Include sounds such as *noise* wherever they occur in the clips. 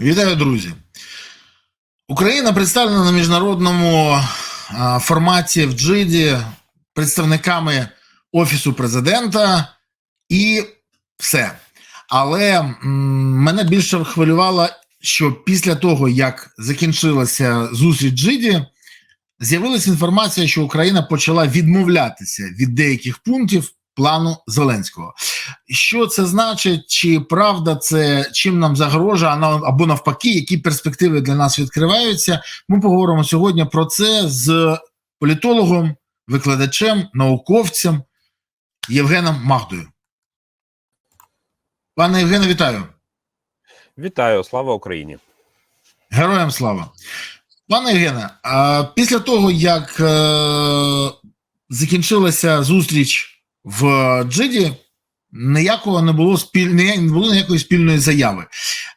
Вітаю, друзі. Україна представлена на міжнародному форматі в Джиді представниками Офісу президента і все. Але мене більше хвилювало, що після того, як закінчилася зустріч Джиді, з'явилася інформація, що Україна почала відмовлятися від деяких пунктів плану Зеленського. Що це значить? Чи правда це чим нам загрожує, або навпаки, які перспективи для нас відкриваються? Ми поговоримо сьогодні про це з політологом, викладачем, науковцем Євгеном Магдою. Пане Євгене, вітаю. Вітаю, слава Україні. Героям слава. Пане Євгене, після того, як е, закінчилася зустріч в Джиді, ніякого не було спіль... не було ніякої спільної заяви.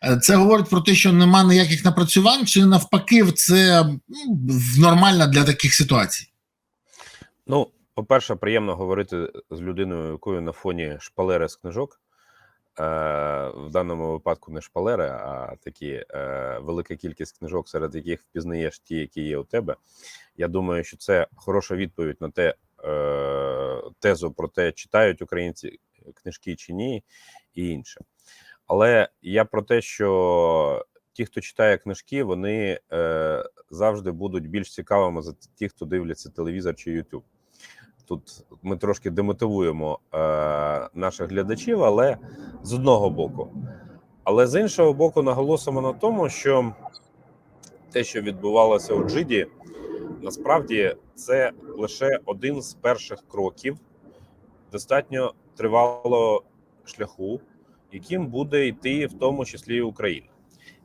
Е, Це говорить про те, що нема ніяких напрацювань, чи навпаки, це ну, нормально для таких ситуацій. Ну, по-перше, приємно говорити з людиною, якою на фоні шпалери з книжок. Е, в даному випадку не шпалери, а такі е, велика кількість книжок, серед яких впізнаєш ті, які є у тебе. Я думаю, що це хороша відповідь на те тезу про те, читають українці книжки чи ні, і інше. Але я про те, що ті, хто читає книжки, вони е, завжди будуть більш цікавими за ті, хто дивляться телевізор чи YouTube. Тут ми трошки демотивуємо е, наших глядачів, але з одного боку. Але з іншого боку, наголосимо на тому, що те, що відбувалося у Джиді, насправді це лише один з перших кроків достатньо тривалого шляху, яким буде йти в тому числі і Україна.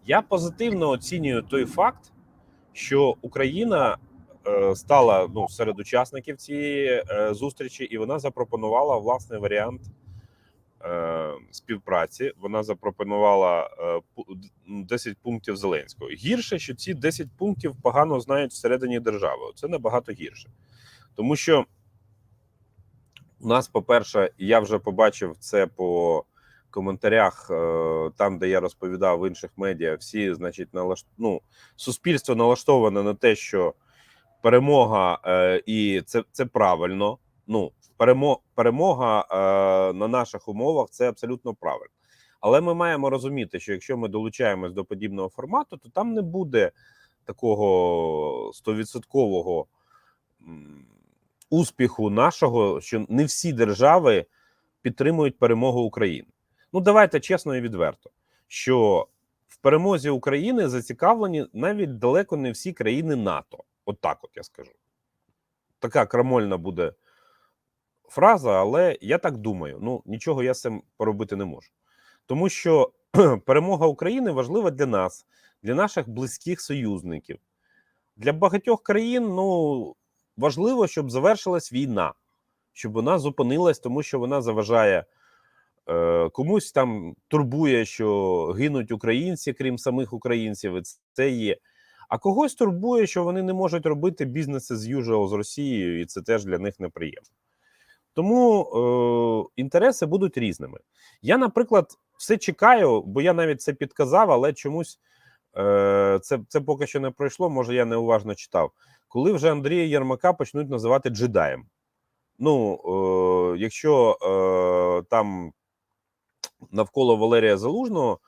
Я позитивно оцінюю той факт, що Україна е, стала ну, серед учасників цієї е, зустрічі, і вона запропонувала власний варіант співпраці. Вона запропонувала е, 10 пунктів Зеленського. Гірше, що ці 10 пунктів погано знають всередині держави. Це набагато гірше, тому що у нас, по-перше, я вже побачив це по коментарях, е, там, де я розповідав в інших медіа, всі, значить, налаш... ну, суспільство налаштоване на те, що перемога, е, і це, це правильно. Ну, перемо... перемога е, на наших умовах це абсолютно правильно. Але ми маємо розуміти, що якщо ми долучаємось до подібного формату, то там не буде такого стовідсоткового успіху нашого, що не всі держави підтримують перемогу України. Ну, давайте чесно і відверто, що в перемозі України зацікавлені навіть далеко не всі країни НАТО. От так от я скажу. Така крамольна буде фраза, але я так думаю. Ну, нічого я з цим поробити не можу. Тому що *clears throat* перемога України важлива для нас, для наших близьких союзників. Для багатьох країн ну, важливо, щоб завершилась війна, щоб вона зупинилась, тому що вона заважає е, комусь там турбує, що гинуть українці, крім самих українців, і це є. А когось турбує, що вони не можуть робити бізнеси з usual з Росією, і це теж для них неприємно. Тому е, інтереси будуть різними. Я, наприклад, все чекаю, бо я навіть це підказав, але чомусь е, це, це поки що не пройшло. Може, я неуважно читав. Коли вже Андрія Єрмака почнуть називати джедаєм. Ну, е, якщо е, там навколо Валерія Залужного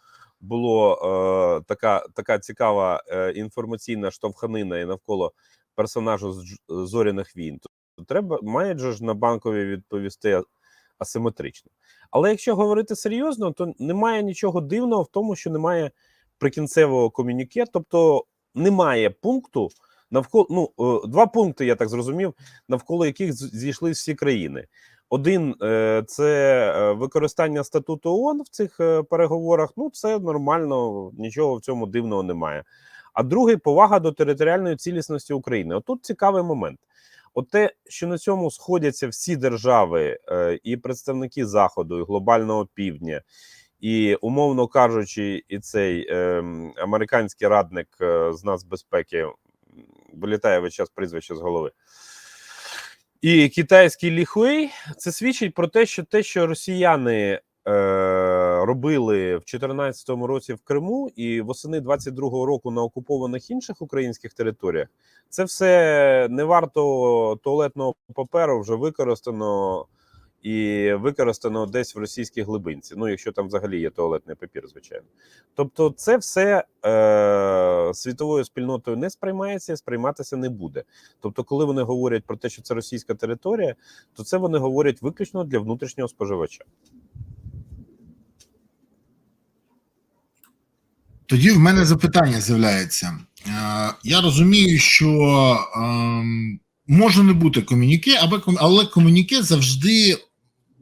було е, така, така цікава е, інформаційна штовханина і навколо персонажу з зоряних війн, то, треба же ж на банкові відповісти асиметрично. Але якщо говорити серйозно, то немає нічого дивного в тому, що немає прикінцевого комюніке, тобто немає пункту навколо ну е, два пункти, я так зрозумів, навколо яких зійшли всі країни. Один е, це е, використання статуту ООН в цих переговорах. Ну, це нормально, нічого в цьому дивного немає. А другий повага до територіальної цілісності України. Отут цікавий момент. От те, що на цьому сходяться всі держави, е, і представники Заходу, і глобального півдня, і умовно кажучи, і цей е, американський радник е, з нацбезпеки вилітає весь час прізвище з голови. І китайський ліхуей це свідчить про те, що те, що росіяни е, робили в 2014 році в Криму і восени 22-го року на окупованих інших українських територіях, це все не варто туалетного паперу вже використано і використано десь в російській глибинці. Ну, якщо там взагалі є туалетний папір, звичайно. Тобто, це все е, світовою спільнотою не сприймається і сприйматися не буде. Тобто, коли вони говорять про те, що це російська територія, то це вони говорять виключно для внутрішнього споживача. Тоді в мене запитання з'являється. Е, Я розумію, що ем, може не бути комуніке, або ком- але комуніке завжди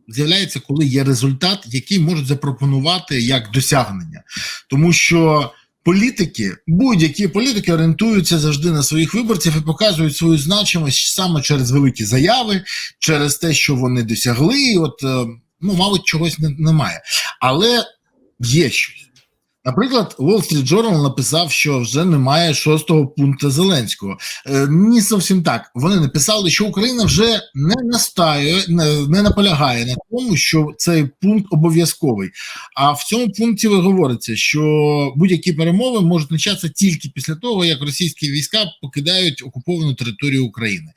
з'являється, коли є результат, який можуть запропонувати як досягнення. Тому що політики, будь-які політики орієнтуються завжди на своїх виборців і показують свою значимість саме через великі заяви, через те, що вони досягли. І От, е, ну, мабуть, чогось не- немає. Але є щось. Наприклад, Wall Street Journal написав, що вже немає шостого пункту Зеленського. Е, не зовсім так. Вони написали, що Україна вже не настає, не, не наполягає на тому, що цей пункт обов'язковий. А в цьому пункті говориться, що будь-які перемови можуть початися тільки після того, як російські війська покидають окуповану територію України.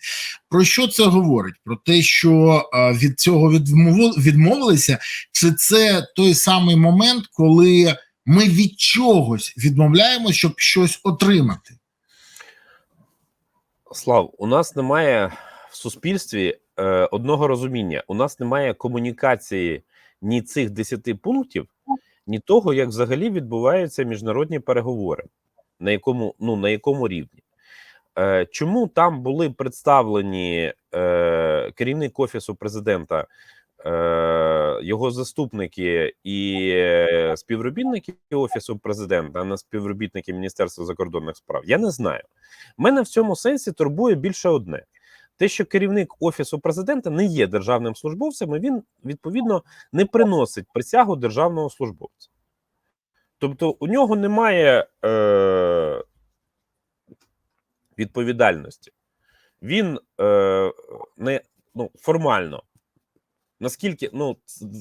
Про що це говорить? Про те, що е, від цього відмови- відмовилися, чи це той самий момент, коли ми від чогось відмовляємося, щоб щось отримати. Слав, у нас немає в суспільстві е, одного розуміння. У нас немає комунікації ні цих 10 пунктів, ні того, як взагалі відбуваються міжнародні переговори, на якому, ну, на якому рівні. Е, чому там були представлені е, керівник офісу президента, його заступники і е, співробітники офісу президента, а не співробітники Міністерства закордонних справ? Я не знаю. Мене в цьому сенсі турбує більше одне: те, що керівник офісу президента не є державним службовцем, і він відповідно не приносить присягу державного службовця. Тобто, у нього немає е, відповідальності. Він е, не ну, формально. Наскільки ну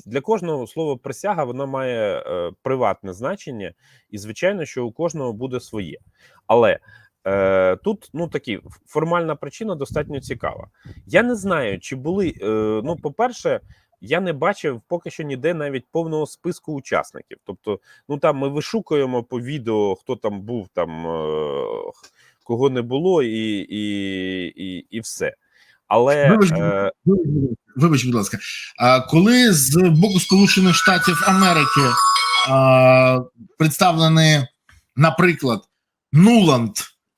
для кожного слово присяга вона має е, приватне значення, і звичайно, що у кожного буде своє. Але Е, Тут ну такі формальна причина достатньо цікава. Я не знаю, чи були. Е, ну, по-перше, я не бачив поки що ніде навіть повного списку учасників. Тобто, ну там ми вишукуємо по відео, хто там був, там е, кого не було, і, і, і, і все. Але Вибач, е, Вибач, будь ласка, а коли з боку Сполучених Штатів Америки а, представлені, наприклад, Нуланд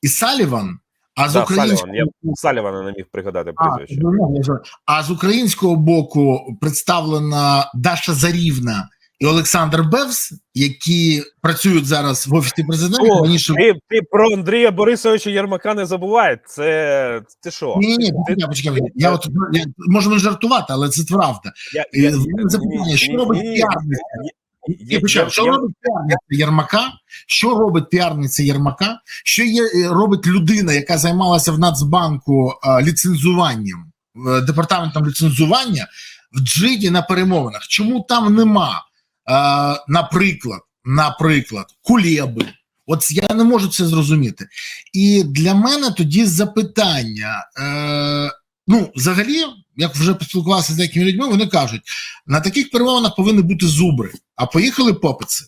і Саліван, а з да, українського Саліван, я Салівана не міг пригадати а, прізвище. ну, я ж- а з українського боку представлена Даша Зарівна і Олександр Бевс, які працюють зараз в офісі президента. О, раніше ти, ти про Андрія Борисовича Єрмака не забувай. Це ти що? ні, ні, почекай, почекай. Я от я, можемо жартувати, але це правда. Я, запитання, що робить піарниця? Я почав, що я- робить піарниця Єрмака? Що робить піарниця Єрмака? Що є е, робить людина, яка займалася в Нацбанку е, ліцензуванням, е, департаментом ліцензування в Джиді на перемовинах? Чому там нема, наприклад, наприклад, Кулєби? От я не можу це зрозуміти. І для мене тоді запитання. Е, ну, взагалі, як вже поспілкувався з деякими людьми, вони кажуть, на таких перемовинах повинні бути зубри, а поїхали попиці.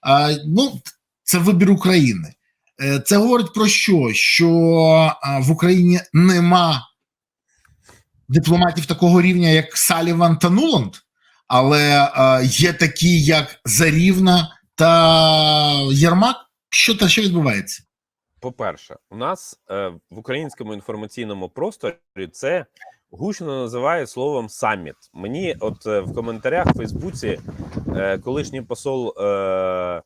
А, ну, це вибір України. Е, Це говорить про що? Що в Україні нема дипломатів такого рівня, як Саліван та Нуланд, але а, є такі, як Зарівна та Єрмак. Що та що відбувається? По-перше, у нас е, в українському інформаційному просторі це гучно називають словом саміт. Мені, от е, в коментарях в Фейсбуці, е, колишній посол е,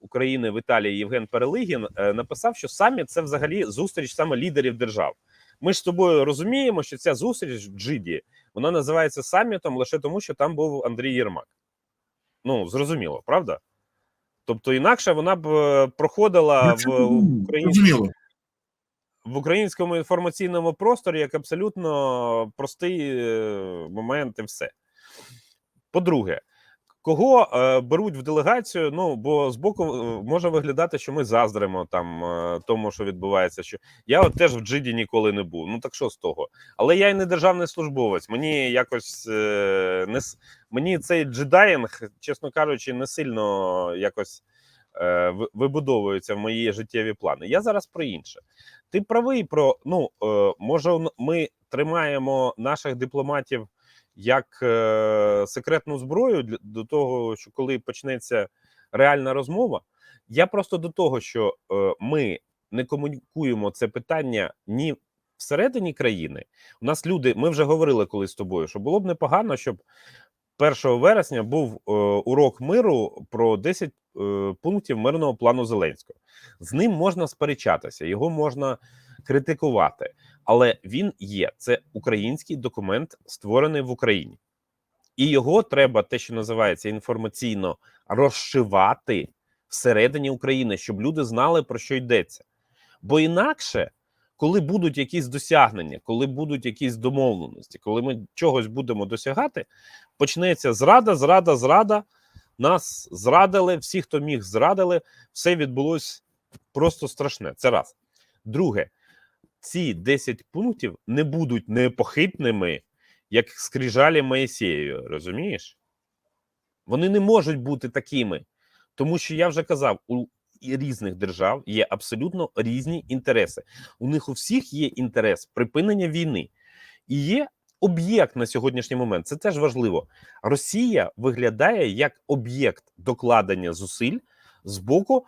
України в Італії Євген Перелигін е, написав, що саміт це взагалі зустріч саме лідерів держав. Ми ж з тобою розуміємо, що ця зустріч в Джиді вона називається самітом лише тому, що там був Андрій Єрмак. Ну зрозуміло, правда? Тобто, інакше вона б е, проходила в українській в українському інформаційному просторі як абсолютно простий е, момент і все. По-друге, Кого е, беруть в делегацію? Ну бо збоку е, може виглядати, що ми заздримо там е, тому, що відбувається. Що я от теж в Джиді ніколи не був. Ну так що з того? Але я й не державний службовець. Мені якось е, не мені цей джедаїнг, чесно кажучи, не сильно якось е, вибудовується в мої життєві плани. Я зараз про інше. Ти правий про ну е, може ми тримаємо наших дипломатів як е, секретну зброю до того, що коли почнеться реальна розмова. Я просто до того, що е, ми не комунікуємо це питання ні всередині країни. У нас люди, ми вже говорили колись з тобою, що було б непогано, щоб 1 вересня був е, урок миру про 10 е, пунктів мирного плану Зеленського. З ним можна сперечатися, його можна критикувати, але він є. Це український документ, створений в Україні, і його треба те, що називається інформаційно розшивати всередині України, щоб люди знали про що йдеться. Бо інакше, коли будуть якісь досягнення, коли будуть якісь домовленості, коли ми чогось будемо досягати, почнеться зрада, зрада, зрада. Нас зрадили, всі, хто міг, зрадили. Все відбулось просто страшне. Це раз. Друге, ці 10 пунктів не будуть непохитними, як скрижалі Моїсеєю, розумієш? Вони не можуть бути такими, тому що я вже казав, у різних держав є абсолютно різні інтереси. У них у всіх є інтерес припинення війни, і є об'єкт на сьогоднішній момент. Це теж важливо. Росія виглядає як об'єкт докладення зусиль з боку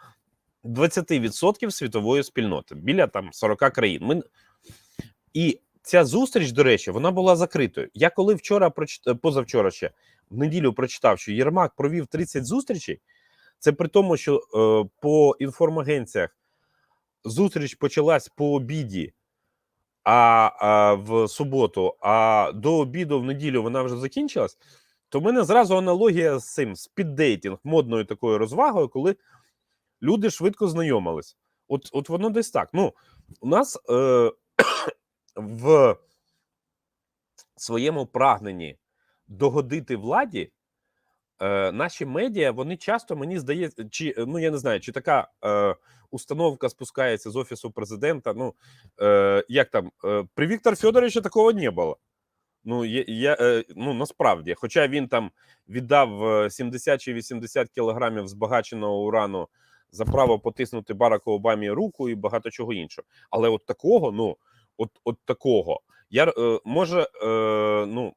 20% світової спільноти біля там 40 країн. Ми... І ця зустріч, до речі, вона була закритою. Я коли вчора прочит... позавчора ще в неділю прочитав, що Єрмак провів 30 зустрічей. Це при тому, що е, по інформагенціях зустріч почалась по обіді, а, а в суботу, а до обіду в неділю вона вже закінчилась. То в мене зразу аналогія з цим спіддейтінг, модною такою розвагою, коли люди швидко знайомились. От, от воно десь так. Ну, у нас е, в своєму прагненні догодити владі. Е, наші медіа вони часто мені здається, чи ну я не знаю, чи така е, установка спускається з офісу президента. Ну е, як там е, при Віктор Федоровича такого не було. Ну я, я е, ну насправді, хоча він там віддав е, 70 чи 80 кілограмів збагаченого урану за право потиснути Бараку Обамі руку і багато чого іншого. Але от такого, ну от, от такого, я е, може, е, ну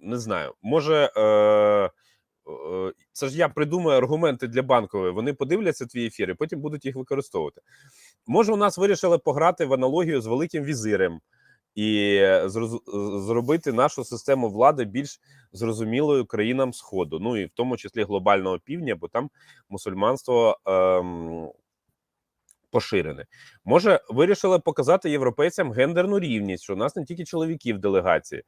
не знаю, може. Е, е, це ж я придумаю аргументи для банкової. Вони подивляться твій ефір і потім будуть їх використовувати. Може, у нас вирішили пограти в аналогію з великим візирем і зроз- зробити нашу систему влади більш зрозумілою країнам Сходу, ну і в тому числі глобального півдня, бо там мусульманство ем, поширене. Може, вирішили показати європейцям гендерну рівність, що у нас не тільки чоловіки в делегації.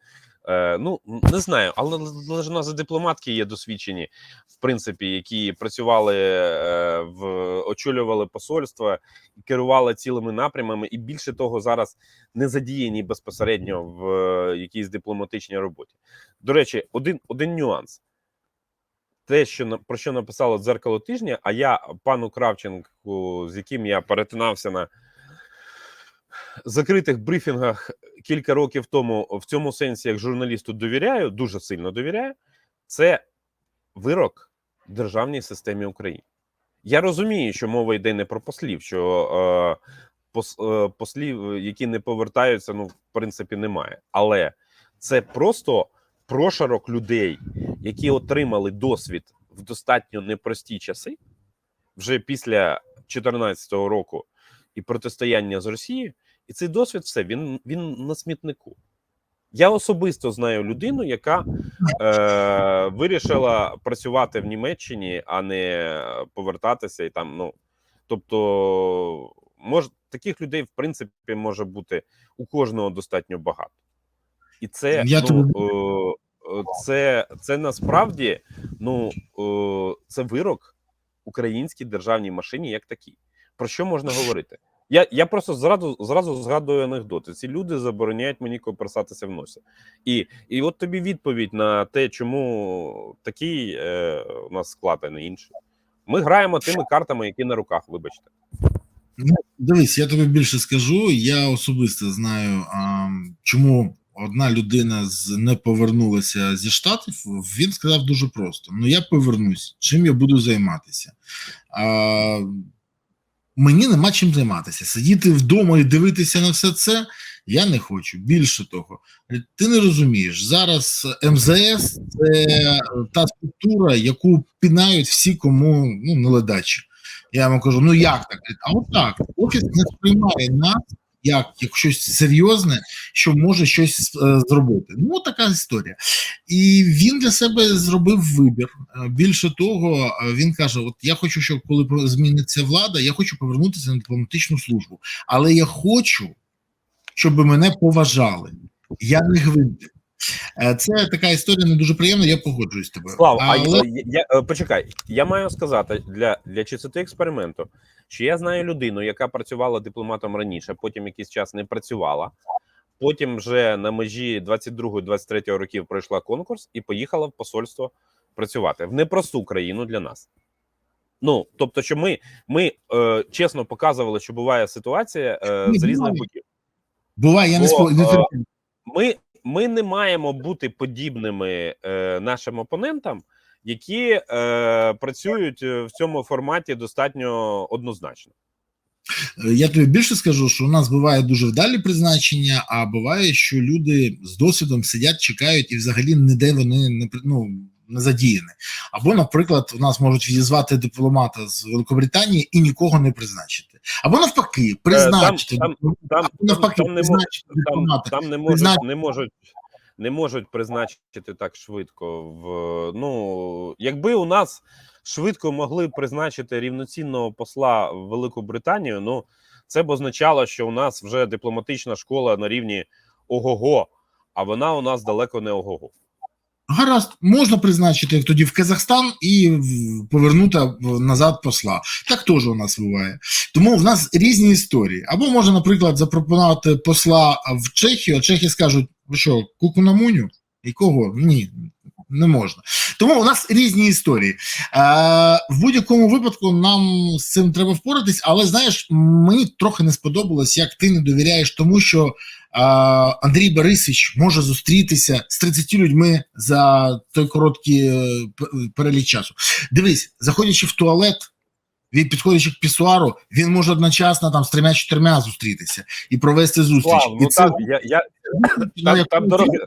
Е, ну не знаю, але ж у нас дипломатки є досвідчені, в принципі, які працювали е, в очолювали посольства керували цілими напрямами, і більше того, зараз не задіяні безпосередньо в е, якійсь дипломатичній роботі. До речі, один, один нюанс. Те, що про що написало дзеркало тижня, а я пану Кравченку, з яким я перетинався на закритих брифінгах кілька років тому, в цьому сенсі, як журналісту довіряю, дуже сильно довіряю, це вирок державній системі України. Я розумію, що мова йде не про послів, що е, пос, е, послів, які не повертаються, ну, в принципі, немає. Але це просто прошарок людей, які отримали досвід в достатньо непрості часи, вже після 2014 року і протистояння з Росією, і цей досвід все він, він на смітнику. Я особисто знаю людину, яка е, вирішила працювати в Німеччині, а не повертатися і там. Ну тобто, мож, таких людей, в принципі, може бути у кожного достатньо багато. І це Я ну, тобі- е, е, це, це насправді ну, е, це вирок українській державній машині як такій. Про що можна говорити? Я, я просто зразу, зразу згадую анекдоти. Ці люди забороняють мені коперсатися в носі. І, і от тобі відповідь на те, чому такий е, у нас склад, а не інший. Ми граємо тими картами, які на руках, вибачте. Дивись, я тобі більше скажу. Я особисто знаю, а, чому одна людина з не повернулася зі штатів. Він сказав дуже просто: ну я повернусь, чим я буду займатися. А, мені нема чим займатися. Сидіти вдома і дивитися на все це. Я не хочу. Більше того, ти не розумієш зараз. МЗС це та структура, яку пінають всі, кому ну не ледачі. Я йому кажу: ну як так? А от так, офіс не сприймає нас як, як щось серйозне, що може щось е, зробити. Ну, така історія. І він для себе зробив вибір. Е, Більше того, е, він каже: От я хочу, щоб коли зміниться влада, я хочу повернутися на дипломатичну службу. Але я хочу, щоб мене поважали. Я не гвинтик. Е, Це така історія не дуже приємна, я погоджуюсь з тобою. Слав, а я, я, почекай, я маю сказати для, для чистоти експерименту, що я знаю людину, яка працювала дипломатом раніше, потім якийсь час не працювала. Потім вже на межі 22-23 років пройшла конкурс і поїхала в посольство працювати в непросту країну для нас. Ну тобто, що ми, ми е, чесно показували, що буває ситуація е, з різних боків. Буває, я не спо... е. Ми, ми не маємо бути подібними е, нашим опонентам, які е, працюють е, в цьому форматі достатньо однозначно. Я тобі більше скажу, що у нас буває дуже вдалі призначення, а буває, що люди з досвідом сидять, чекають і взагалі ніде вони не ну, не задіяні. Або, наприклад, у нас можуть відізвати дипломата з Великобританії і нікого не призначити. Або навпаки, призначити Е, там- Там, або навпаки, там, не, призначити там, дипломата. там не можуть, Призначити. не можуть. Не можуть призначити так швидко. В ну якби у нас швидко могли призначити рівноцінного посла в Велику Британію, ну це б означало, що у нас вже дипломатична школа на рівні ого-го, а вона у нас далеко не ого-го. Гаразд, можна призначити тоді в Казахстан і повернути назад посла. Так теж у нас буває. Тому в нас різні історії. Або можна, наприклад, запропонувати посла в Чехію, а чехи скажуть: ви що, куку на муню? І кого? Ні, не можна. Тому у нас різні історії. Е, в будь-якому випадку нам з цим треба впоратись, але знаєш, мені трохи не сподобалось, як ти не довіряєш тому, що а, Андрій Борисович може зустрітися з 30 людьми за той короткий е, перелік часу. Дивись, заходячи в туалет, він підходячи к пісуару, він може одночасно там з трьома-чотирма зустрітися і провести зустріч. І ну це, там, я, я, там, там, дорогий,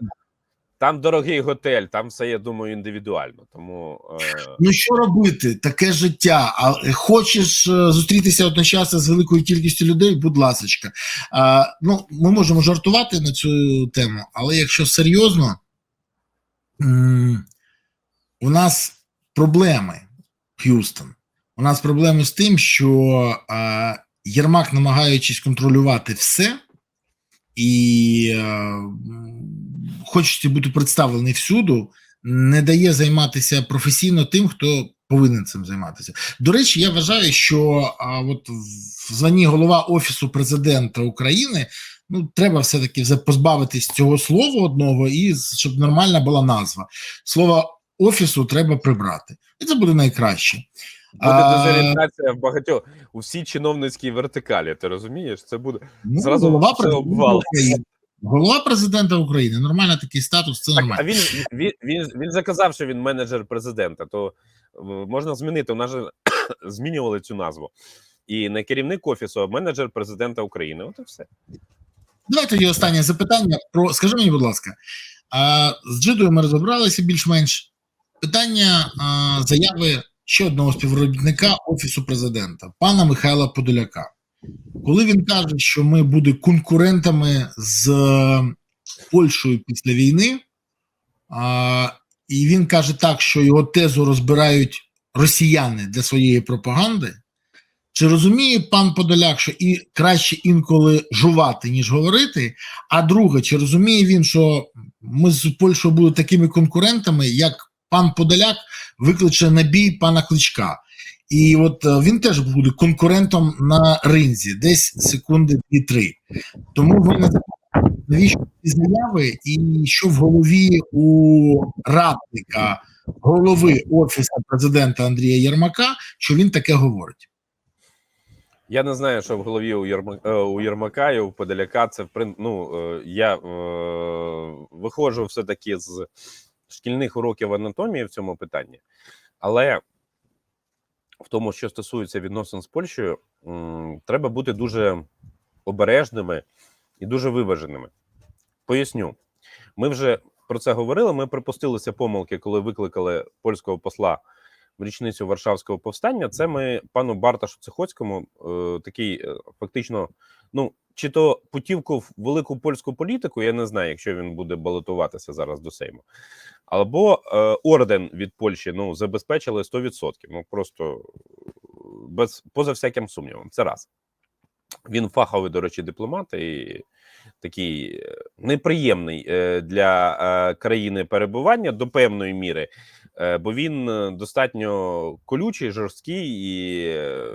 там дорогий готель, там все, я думаю, індивідуально. Тому е, Ну що робити? Таке життя. А е, хочеш е, зустрітися одночасно з великою кількістю людей? Будь ласочка. А, ну, ми можемо жартувати на цю тему, але якщо серйозно, у нас проблеми, Х'юстон. У нас проблеми з тим, що а, Єрмак, намагаючись контролювати все, і е, м, хочеться бути представлений всюду, не дає займатися професійно тим, хто повинен цим займатися. До речі, я вважаю, що а, от в званні голова Офісу президента України ну, треба все-таки позбавитись цього слова одного, і щоб нормальна була назва. Слово офісу треба прибрати. І це буде найкраще. буде дезорієнтація в багатьох у всій чиновницькій вертикалі. Ти розумієш? Це буде ну, зразу голова все. України. Голова президента України, нормальний такий статус, це Так, нормально. а він, він, він, він заказав, що він менеджер президента, то можна змінити. У нас же *coughs* змінювали цю назву. І не керівник офісу, а менеджер президента України. От і все. Давай тоді останнє запитання. Про скажи мені, будь ласка, а, з Джидою ми розібралися більш-менш. Питання а, заяви ще одного співробітника Офісу президента, пана Михайла Подоляка. Коли він каже, що ми будемо конкурентами з Польщею після війни, а, і він каже так, що його тезу розбирають росіяни для своєї пропаганди. Чи розуміє пан Подоляк, що і краще інколи жувати, ніж говорити? А друге, чи розуміє він, що ми з Польщею будемо такими конкурентами, як пан Подоляк викличе на бій пана Кличка? І от е, він теж буде конкурентом на ринзі, десь секунди 2-3. Тому ви не навіщо ці заяви, і що в голові у радника голови офісу президента Андрія Єрмака, що він таке говорить. Я не знаю, що в голові у Єрма, е, у Єрмака і у Подоляка. Це в ну, е, я е, виходжу все-таки з шкільних уроків анатомії в цьому питанні, але в тому, що стосується відносин з Польщею, треба бути дуже обережними і дуже виваженими. Поясню, ми вже про це говорили. Ми припустилися помилки, коли викликали польського посла в річницю Варшавського повстання. Це ми пану Барташу Цихоцькому е, такий е, фактично, ну чи то путівку в велику польську політику, я не знаю, якщо він буде балотуватися зараз до Сейму, або е, орден від Польщі ну забезпечили 100%. Ну просто без поза всяким сумнівом. Це раз. Він фаховий, до речі, дипломат і такий е, неприємний е, для е, країни перебування до певної міри, е, бо він е, достатньо колючий, жорсткий і е,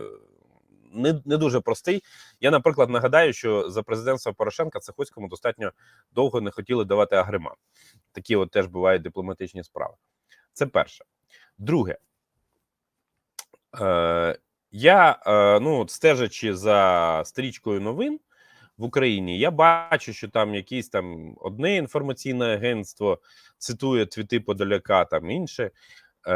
не, не дуже простий. Я, наприклад, нагадаю, що за президентства Порошенка Цехоцькому достатньо довго не хотіли давати агримат. Такі от теж бувають дипломатичні справи. Це перше. Друге, е, я е, ну, стежачи за стрічкою новин в Україні, я бачу, що там якесь там одне інформаційне агентство цитує твіти Подоляка, там інше. Е,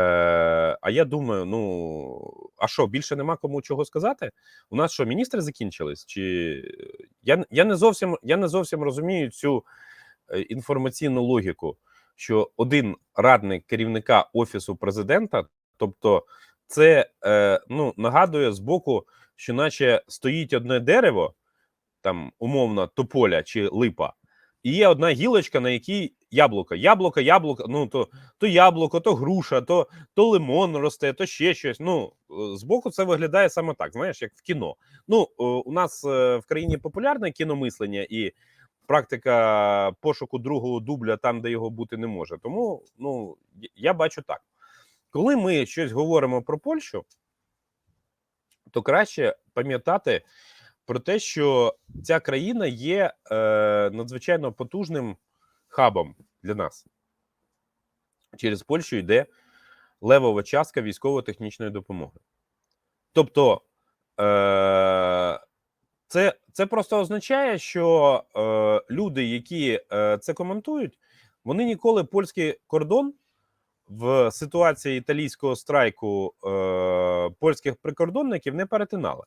а я думаю, ну а що, більше нема кому чого сказати? У нас що, міністри закінчились? Чи я, я не зовсім я не зовсім розумію цю е, інформаційну логіку, що один радник керівника офісу президента, тобто, це е, ну нагадує з боку, що наче стоїть одне дерево, там умовно тополя чи липа, і є одна гілочка, на якій яблуко, яблуко, яблуко, ну то то яблуко, то груша, то то лимон росте, то ще щось. Ну е, збоку це виглядає саме так, знаєш, як в кіно. Ну е, у нас е, в країні популярне кіномислення і практика пошуку другого дубля там, де його бути не може. Тому ну я- я бачу так. Коли ми щось говоримо про Польщу, то краще пам'ятати про те, що ця країна є е, надзвичайно потужним хабом для нас. Через Польщу йде левова частка військово-технічної допомоги. Тобто, е, це, це просто означає, що е, люди, які е, це коментують, вони ніколи польський кордон в ситуації італійського страйку е, польських прикордонників не перетинали.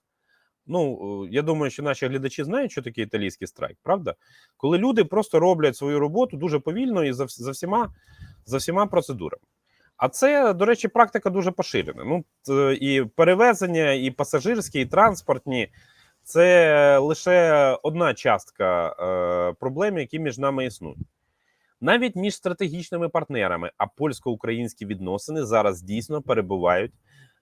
Ну, е, я думаю, що наші глядачі знають, що таке італійський страйк, правда? Коли люди просто роблять свою роботу дуже повільно і за, за, всіма, за всіма процедурами. А це, до речі, практика дуже поширена. Ну, і перевезення, і пасажирські, і транспортні це лише одна частка е, проблем, які між нами існують. Навіть між стратегічними партнерами, а польсько-українські відносини зараз дійсно перебувають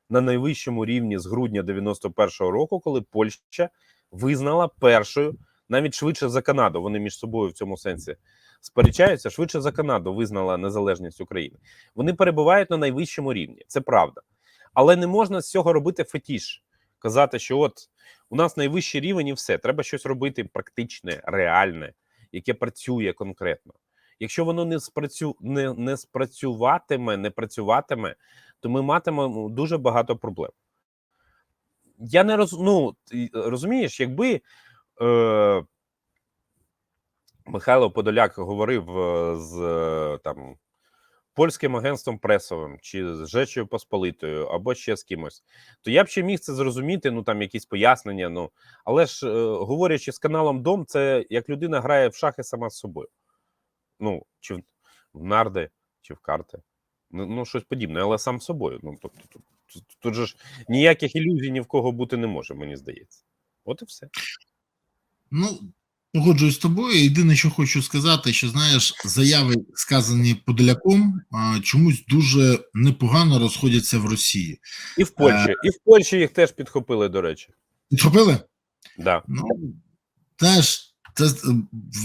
на найвищому рівні з грудня 91-го року, коли Польща визнала першою, навіть швидше за Канаду. Вони між собою в цьому сенсі сперечаються. Швидше за Канаду визнала незалежність України. Вони перебувають на найвищому рівні. Це правда. Але не можна з цього робити фетіш, казати, що от у нас найвищий рівень і все. Треба щось робити практичне, реальне, яке працює конкретно. Якщо воно не спрацю не, не спрацюватиме, не працюватиме, то ми матимемо дуже багато проблем. Я не роз... ну, ти розумієш, якби е... Михайло Подоляк говорив е, з е, там польським агентством пресовим чи з Жечою Посполитою, або ще з кимось, то я б ще міг це зрозуміти, ну там якісь пояснення. Ну але ж е, говорячи з каналом Дом, це як людина грає в шахи сама з собою. Ну, чи в нарди, чи в карти. Ну, ну щось подібне, але сам собою. Ну, тобто, тут, тут, тут же ж ніяких ілюзій ні в кого бути не може, мені здається. От і все. Ну, погоджуюсь з тобою. Єдине, що хочу сказати, що знаєш, заяви, сказані Подоляком, чомусь дуже непогано розходяться в Росії. І в Польщі, і в Польщі їх теж підхопили, до речі. Підхопили? Да. Ну, теж Це е,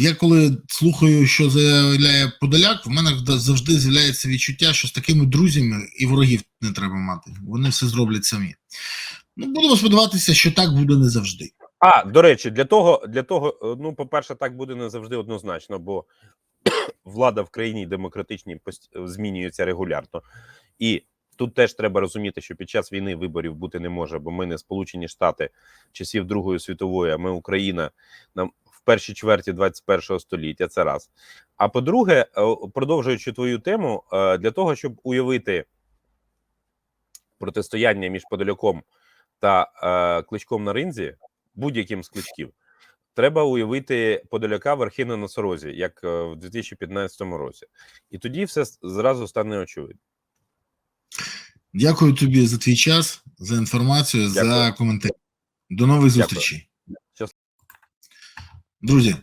я коли слухаю, що заявляє Подоляк, в мене завжди з'являється відчуття, що з такими друзями і ворогів не треба мати. Вони все зроблять самі. Ну, будемо сподіватися, що так буде не завжди. А, до речі, для того, для того, е, ну, по-перше, так буде не завжди однозначно, бо *clears throat* влада в країні демократичній пост- змінюється регулярно. І тут теж треба розуміти, що під час війни виборів бути не може, бо ми не Сполучені Штати часів Другої світової, а ми Україна нам першій чверті 21 століття. Це раз. А по-друге, е, продовжуючи твою тему, е, для того, щоб уявити протистояння між Подоляком та е, кличком на ринзі, будь-яким з кличків, треба уявити Подоляка верхи на носорозі, як в 2015 році. І тоді все зразу стане очевидно. Дякую тобі за твій час, за інформацію, за Дякую. коментарі. До нових Дякую. зустрічей. Друзі,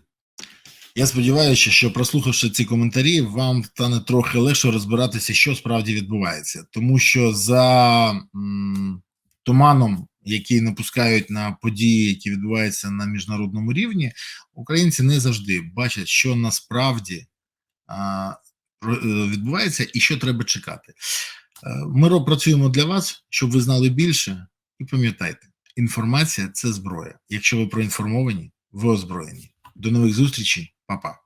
я сподіваюся, що прослухавши ці коментарі, вам стане трохи легше розбиратися, що справді відбувається, тому що за м, туманом, який напускають на події, які відбуваються на міжнародному рівні, українці не завжди бачать, що насправді а, е, відбувається і що треба чекати. Е, Ми працюємо для вас, щоб ви знали більше, і пам'ятайте, інформація це зброя. Якщо ви проінформовані, ви озброєні. До нових зустрічей, Па-па.